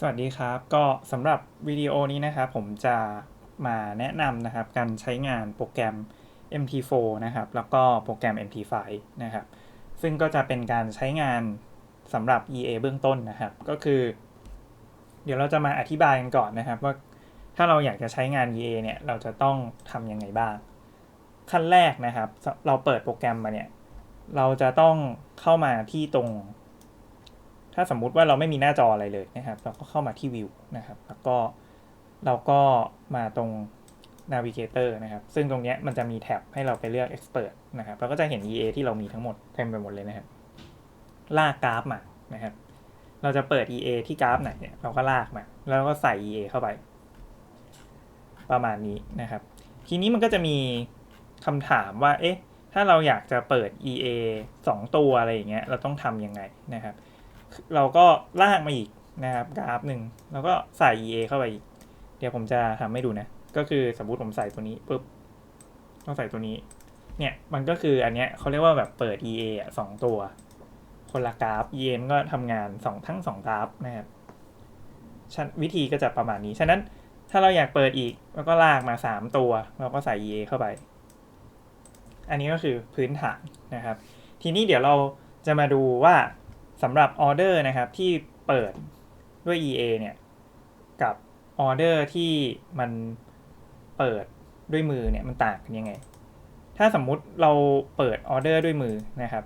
สวัสดีครับ ก็สำหรับวิดีโอนี้นะครับผมจะมาแนะนำนะครับการใช้งานโปรแกรม MT4 นะครับ แล้วก็โปรแกรม MT5 นะครับ ซึ่งก็จะเป็นการใช้งานสำหรับ EA เบื้องต้นนะครับ ก็คือ เดี๋ยวเราจะมาอธิบายกันก่อนนะครับ ว่าถ้าเราอยากจะใช้งาน EA เนี่ย เราจะต้องทำยังไงบ้าง ขั้นแรกนะครับ เราเปิดโปรแกรมมาเนี่ย เราจะต้องเข้ามาที่ตรง ถ้าสมมุติว่าเราไม่มีหน้าจออะไรเลยนะครับ เราก็เข้ามาที่ View นะครับ แล้วก็เราก็มาตรง Navigator นะครับ ซึ่งตรงนี้มันจะมีแท็บให้เราไปเลือก Expert นะครับ เราก็จะเห็น EA ที่เรามีทั้งหมดเต็มไปหมดเลยนะครับ ลากกราฟมานะครับ เราจะเปิด EA ที่กราฟไหนเนี่ย เราก็ลากมา แล้วก็ใส่ EA เข้าไป ประมาณนี้นะครับ ทีนี้มันก็จะมีคำถามว่า เอ๊ะ ถ้าเราอยากจะเปิด EA 2 ตัวอะไรอย่างเงี้ย เราต้องทำยังไงนะครับ เราก็ลากมาอีกนะครับกราฟหนึ่งแล้วก็ใส่ EA เข้าไปอีก เดี๋ยวผมจะทำให้ดูนะ ก็คือสมมติผมใส่ตัวนี้ปุ๊บต้องใส่ตัวนี้ เนี่ยมันก็คืออันเนี้ยเขาเรียกว่าแบบเปิด EA อะสองตัว คนละกราฟ EA มันก็ทำงานสองทั้งสองกราฟนะครับชั้นวิธีก็จะประมาณนี้ ฉะนั้นถ้าเราอยากเปิดอีกแล้วก็ลากมาสามตัว เราก็ใส่ EA เข้าไป อันนี้ก็คือพื้นฐานนะครับ ทีนี้เดี๋ยวเราจะมาดูว่า สำหรับออเดอร์นะครับที่เปิดด้วย EA เนี่ยกับออเดอร์ที่มันเปิดด้วยมือเนี่ยมันต่างกันยังไง ถ้าสมมุติเราเปิดออเดอร์ด้วยมือนะครับ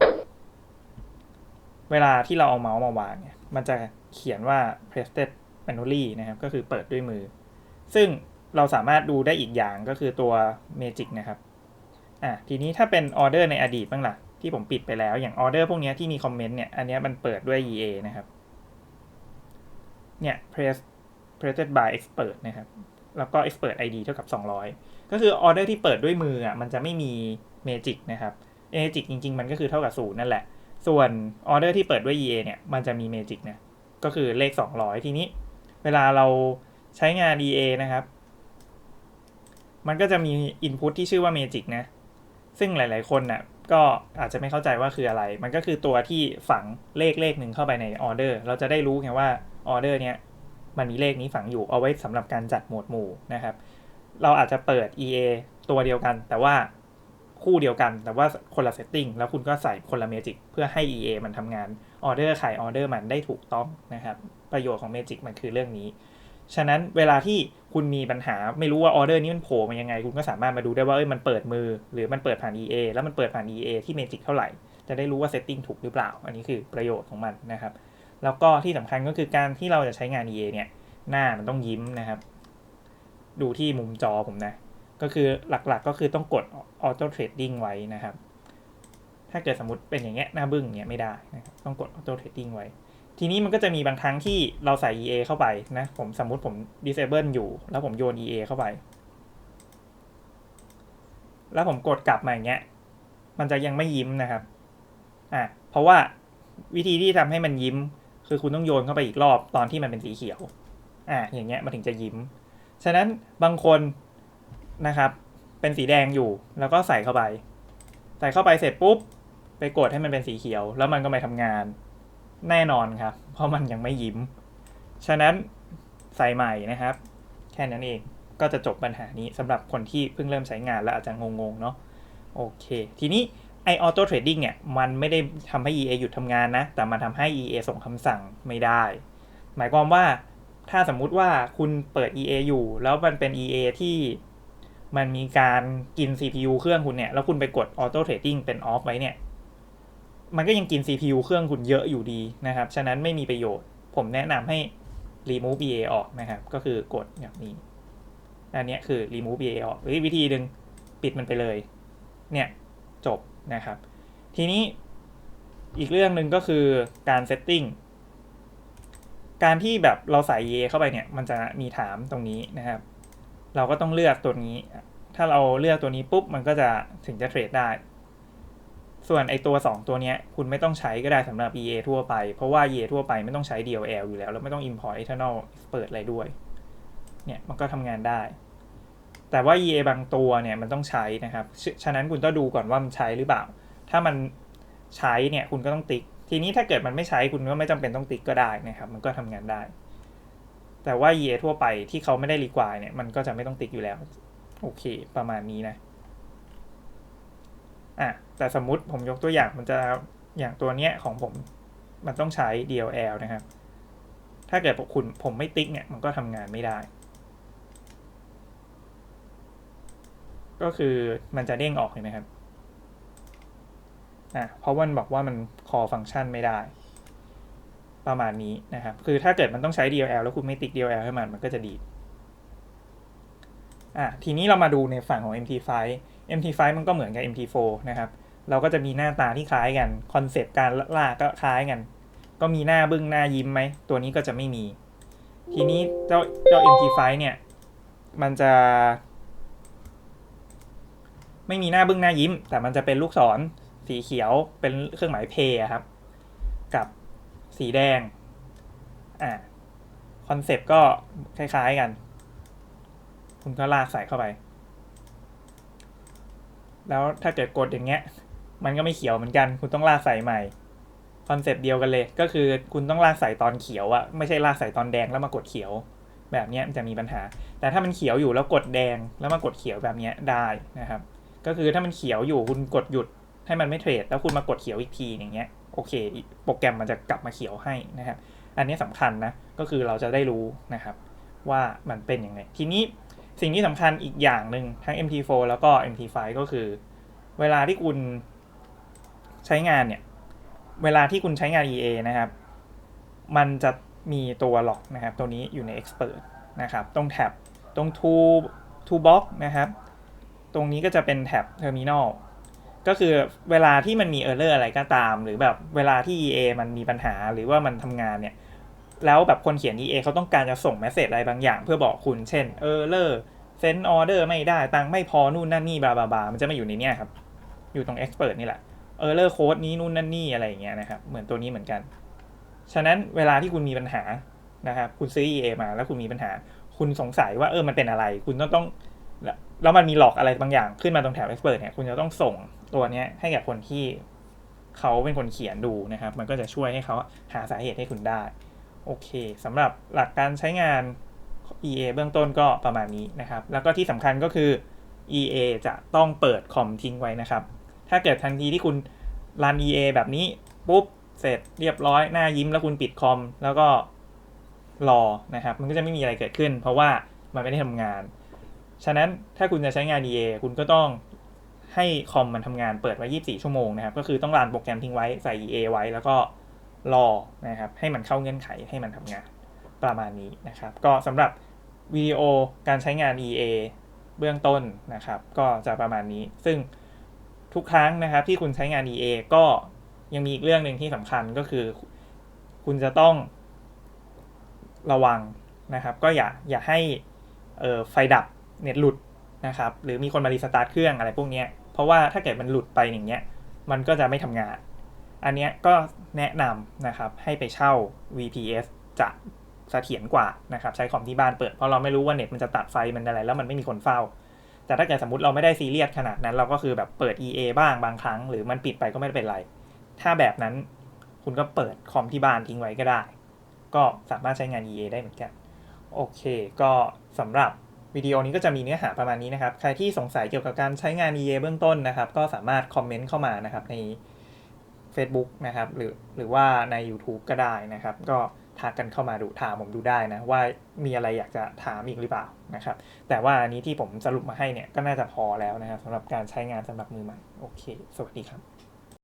เวลาที่เราเอาเมาส์มาวางเนี่ยมันจะเขียนว่า pressed manually นะครับ ก็คือเปิดด้วยมือ ซึ่งเราสามารถดูได้อีกอย่างก็คือตัว Magic นะครับอะทีนี้ถ้าเป็นออเดอร์ในอดีตบ้างล่ะ ที่ผมปิดไปแล้วอย่างออเดอร์พวกนี้ที่มีคอมเมนต์เนี่ย อันนี้มันเปิดด้วย EA นะครับ เนี่ย press pressed by expert นะครับ แล้วก็ expert ID เท่ากับ 200 ก็คือออเดอร์ที่เปิดด้วยมืออะมันจะไม่มี magic นะครับ magic จริง ๆ มันก็คือเท่ากับ0นั่นแหละ ส่วนออเดอร์ที่เปิดด้วย EA เนี่ยมันจะมี magic นะ ก็คือเลข 200 ทีนี้ เวลาเราใช้งาน EA นะครับ มันก็จะมี input ที่ชื่อว่า magic นะ ซึ่งหลาย ๆ คนน่ะ ก็อาจจะไม่เข้าใจว่าคืออะไร มันก็คือตัวที่ฝังเลขเลขหนึ่งเข้าไปในออเดอร์ เราจะได้รู้ไงว่าออเดอร์เนี้ยมันมีเลขนี้ฝังอยู่เอาไว้สำหรับการจัดหมวดหมู่นะครับ เราอาจจะเปิด EA ตัวเดียวกัน แต่ว่าคู่เดียวกัน แต่ว่าคนละเซตติ้งแล้วคุณก็ใส่คนละเมจิกเพื่อให้ EA มันทำงานออเดอร์ใครออเดอร์มันได้ถูกต้องนะครับ ประโยชน์ของเมจิกมันคือเรื่องนี้ ฉะนั้นเวลาที่คุณมีปัญหาไม่รู้ว่าออเดอร์นี้มันโผล่มายังไง คุณก็สามารถมาดูได้ว่าเอ้ยมันเปิดมือ หรือมันเปิดผ่าน EA แล้วมันเปิดผ่าน EA ที่ Magic เท่าไหร่ จะได้รู้ว่าเซตติ้งถูกหรือเปล่า อันนี้คือประโยชน์ของมันนะครับ แล้วก็ที่สำคัญก็คือการที่เราจะใช้งาน EA เนี่ย หน้ามันต้องยิ้มนะครับ ดูที่มุมจอผมนะ ก็คือหลักๆก็คือต้องกด Auto Trading ไว้นะครับ ถ้าเกิดสมมติเป็นอย่างเงี้ยหน้าบึ้งเงี้ยไม่ได้นะครับต้องกด Auto Trading ไว้ ทีนี้มันก็จะมีบางครั้งที่เราใส่ EA เข้าไปนะ ผมสมมุติผม disable อยู่ แล้วผมโยน EA เข้าไป แล้วผมกดกลับมาอย่างเงี้ย มันจะยังไม่ยิ้มนะครับ อะ เพราะว่าวิธีที่ทำให้มันยิ้ม คือคุณต้องโยนเข้าไปอีกรอบตอนที่มันเป็นสีเขียว อะ อย่างเงี้ยมันถึงจะยิ้ม ฉะนั้นบางคนนะครับ เป็นสีแดงอยู่ แล้วก็ใส่เข้าไป ใส่เข้าไปเสร็จปุ๊บ ไปกดให้มันเป็นสีเขียว แล้วมันก็ไม่ทำงาน แน่นอนครับ เพราะมันยังไม่ยิ้ม ฉะนั้นใส่ใหม่นะครับ แค่นั้นเองก็จะจบปัญหานี้สำหรับคนที่เพิ่งเริ่มใช้งานแล้วอาจจะงงๆเนาะโอเค ทีนี้ไอออโต้เทรดดิ้งเนี่ย มันไม่ได้ทำให้ EA หยุดทำงานนะ แต่มันทำให้ EA ส่งคำสั่งไม่ได้ หมายความว่าถ้าสมมุติว่าคุณเปิด EA อยู่ แล้วมันเป็น EA ที่มันมีการกิน CPU เครื่องคุณเนี่ย แล้วคุณไปกดออโต้เทรดดิ้งเป็นออฟไว้เนี่ย มันก็ยังกิน CPU เครื่องคุณเยอะอยู่ดีนะครับ ฉะนั้นไม่มีประโยชน์ ผมแนะนำให้ remove EA ออกนะครับ ก็คือกดแบบนี้ อันนี้คือ remove EA ออกหรือวิธีหนึ่งปิดมันไปเลย เนี่ยจบนะครับ ทีนี้อีกเรื่องหนึ่งก็คือการ setting การที่แบบเราใส่ EA เข้าไปเนี่ย มันจะมีถามตรงนี้นะครับ เราก็ต้องเลือกตัวนี้ ถ้าเราเลือกตัวนี้ปุ๊บ มันก็จะถึงจะเทรดได้ ส่วนไอตัว 2 ตัวเนี้ยคุณไม่ต้องใช้ก็ได้สำหรับ EA ทั่วไป เพราะว่า EA ทั่วไปไม่ต้องใช้ DLL อยู่แล้ว แล้วไม่ต้อง import external expert อะไรด้วย เนี่ยมันก็ทำงานได้ แต่ว่า EA บางตัวเนี่ยมันต้องใช้นะครับฉฉะนั้นคุณต้องดูก่อนว่ามันใช้หรือเปล่า ถ้ามันใช้เนี่ยคุณก็ต้องติ๊ก ทีนี้ถ้าเกิดมันไม่ใช้คุณก็ไม่จำเป็นต้องติ๊กก็ได้นะครับ มันก็ทำงานได้ แต่ว่า EA ทั่วไปที่เขาไม่ได้ require เนี่ยมันก็จะไม่ต้องติ๊กอยู่แล้ว โอเค ประมาณนี้นะ อะ แต่สมมุติผมยกตัวอย่างมันจะอย่างตัวเนี้ยของผมมันต้องใช้ DLL นะครับ ถ้าเกิดคุณผมไม่ติ๊กเนี่ยมันก็ทำงานไม่ได้ ก็คือมันจะเด้งออกเห็นไหมครับอะเพราะมันบอกว่ามัน call function ไม่ได้ ประมาณนี้นะครับ คือถ้าเกิดมันต้องใช้ DLL แล้วคุณไม่ติ๊ก DLL ให้มันมันก็จะดีดอะทีนี้เรามาดูในฝั่งของ MT5 MT5 มันก็เหมือนกับ MT4 นะครับ เราก็จะมีหน้าตาที่คล้ายกันคอนเซปต์การล่าก็คล้ายกัน ก็มีหน้าบึ้งหน้ายิ้มไหม ตัวนี้ก็จะไม่มี ทีนี้เจ้าเจ้า MT5 เนี่ย มันจะ ไม่มีหน้าบึ้งหน้ายิ้ม แต่มันจะเป็นลูกศรสีเขียวเป็นเครื่องหมายเพย์ครับ กับสีแดงอ่าคอนเซปต์ก็คล้ายๆกัน คุณก็ลากใส่เข้าไป แล้วถ้าเกิดกดอย่างเงี้ย มันก็ไม่เขียวเหมือนกัน คุณต้องลากใส่ใหม่คอนเซปต์เดียวกันเลย ก็คือคุณต้องลากใส่ตอนเขียวอะไม่ใช่ลากใส่ตอนแดงแล้วมากดเขียว แบบนี้มันจะมีปัญหา แต่ถ้ามันเขียวอยู่แล้วกดแดงแล้วมากดเขียวแบบนี้ได้นะครับ ก็คือถ้ามันเขียวอยู่คุณกดหยุดให้มันไม่เทรด แล้วคุณมากดเขียวอีกทีอย่างเงี้ยโอเคโปรแกรมมันจะกลับมาเขียวให้นะครับอันนี้สำคัญนะก็คือเราจะได้รู้นะครับ ว่ามันเป็นยังไง ทีนี้สิ่งที่สำคัญอีกอย่างหนึ่งทั้ง MT4 แล้วก็ MT5 ก็คือ เวลาที่คุณ ใช้งานเนี่ย เวลาที่คุณใช้งาน EA นะครับ มันจะมีตัวล็อกนะครับ ตัวนี้อยู่ใน Expert นะครับ ตรงแท็บ ตรง To To Box นะครับ ตรงนี้ก็จะเป็นแท็บ Terminal ก็คือเวลาที่มันมี Error อะไรก็ตาม หรือแบบเวลาที่ EA มันมีปัญหาหรือว่ามันทำงานเนี่ย แล้วแบบคนเขียน EA เขาต้องการจะส่งเมสเซจอะไรบางอย่าง เพื่อบอกคุณ เช่น Error Send Order ไม่ได้ ตังค์ไม่พอนู่นนั่นนี่บาบาบามันจะมาอยู่ในเนี้ยครับ อยู่ตรง Expert นี่แหละ Error Code นี้นู่นนั่นนี่อะไรอย่างเงี้ยนะครับ เหมือนตัวนี้เหมือนกัน ฉะนั้นเวลาที่คุณมีปัญหานะครับคุณซื้อ EA มาแล้วคุณมีปัญหา คุณสงสัยว่าเออมันเป็นอะไร คุณต้องต้องแล้วมันมีหลอกอะไรบางอย่างขึ้นมาตรงแถบ Expert เนี่ยคุณจะต้องส่งตัวเนี้ยให้กับคนที่เขาเป็นคนเขียนดูนะครับ มันก็จะช่วยให้เขาหาสาเหตุให้คุณได้ โอเคสำหรับหลักการใช้งาน EA เบื้องต้นก็ประมาณนี้นะครับ แล้วก็ที่สำคัญก็คือ EA จะต้องเปิดคอมทิ้งไว้นะครับ ถ้าเกิดทันทีที่คุณรัน EA แบบนี้ ปุ๊บ เสร็จเรียบร้อยหน้ายิ้มแล้วคุณปิดคอม แล้วก็รอนะครับ มันก็จะไม่มีอะไรเกิดขึ้น เพราะว่ามันไม่ได้ทำงาน ฉะนั้นถ้าคุณจะใช้งาน EA คุณก็ต้องให้คอมมันทำงานเปิดไว้ 24 ชั่วโมงนะครับ ก็คือต้องรันโปรแกรมทิ้งไว้ใส่ EA ไว้แล้วก็รอนะครับ ให้มันเข้าเงื่อนไขให้มันทำงานประมาณนี้นะครับ ก็สำหรับวิดีโอการใช้งาน EA เบื้องต้นนะครับ ก็จะประมาณนี้ ซึ่ง ทุกครั้งนะครับที่คุณใช้งาน EA ก็ยังมีอีกเรื่องหนึ่งที่สำคัญก็คือ คุณจะต้องระวังนะครับ ก็อย่าอย่าให้ไฟดับเน็ตหลุดนะครับ หรือมีคนมารีสตาร์ทเครื่องอะไรพวกนี้เพราะว่าถ้าเกิดมันหลุดไปอย่างเงี้ยมันก็จะไม่ทำงาน อันเนี้ยก็แนะนำนะครับให้ไปเช่า VPS จะเสถียรกว่านะครับใช้คอมที่บ้านเปิดเพราะเราไม่รู้ว่าเน็ตมันจะตัดไฟมันอะไรแล้วมันไม่มีคนเฝ้า แต่ถ้าเกิดสมมติเราไม่ได้ซีเรียสขนาดนั้น เราก็คือแบบเปิด EA บ้างบางครั้ง หรือมันปิดไปก็ไม่เป็นไร ถ้าแบบนั้นคุณก็เปิดคอมที่บ้านทิ้งไว้ก็ได้ ก็สามารถใช้งาน EA ได้เหมือนกัน โอเค ก็สำหรับวิดีโอนี้ก็จะมีเนื้อหาประมาณนี้นะครับ ใครที่สงสัยเกี่ยวกับการใช้งาน EA เบื้องต้นนะครับ ก็สามารถคอมเมนต์เข้ามานะครับใน Facebook นะครับหรือหรือว่าใน YouTube ก็ได้นะครับ ก็ ทักกันเข้ามาดูถามผมดูได้นะว่ามีอะไรอยากจะถามอีกหรือเปล่านะครับ แต่ว่าอันนี้ที่ผมสรุปมาให้เนี่ยก็น่าจะพอแล้วนะครับสำหรับการใช้งานสำหรับมือใหม่โอเค สวัสดีครับ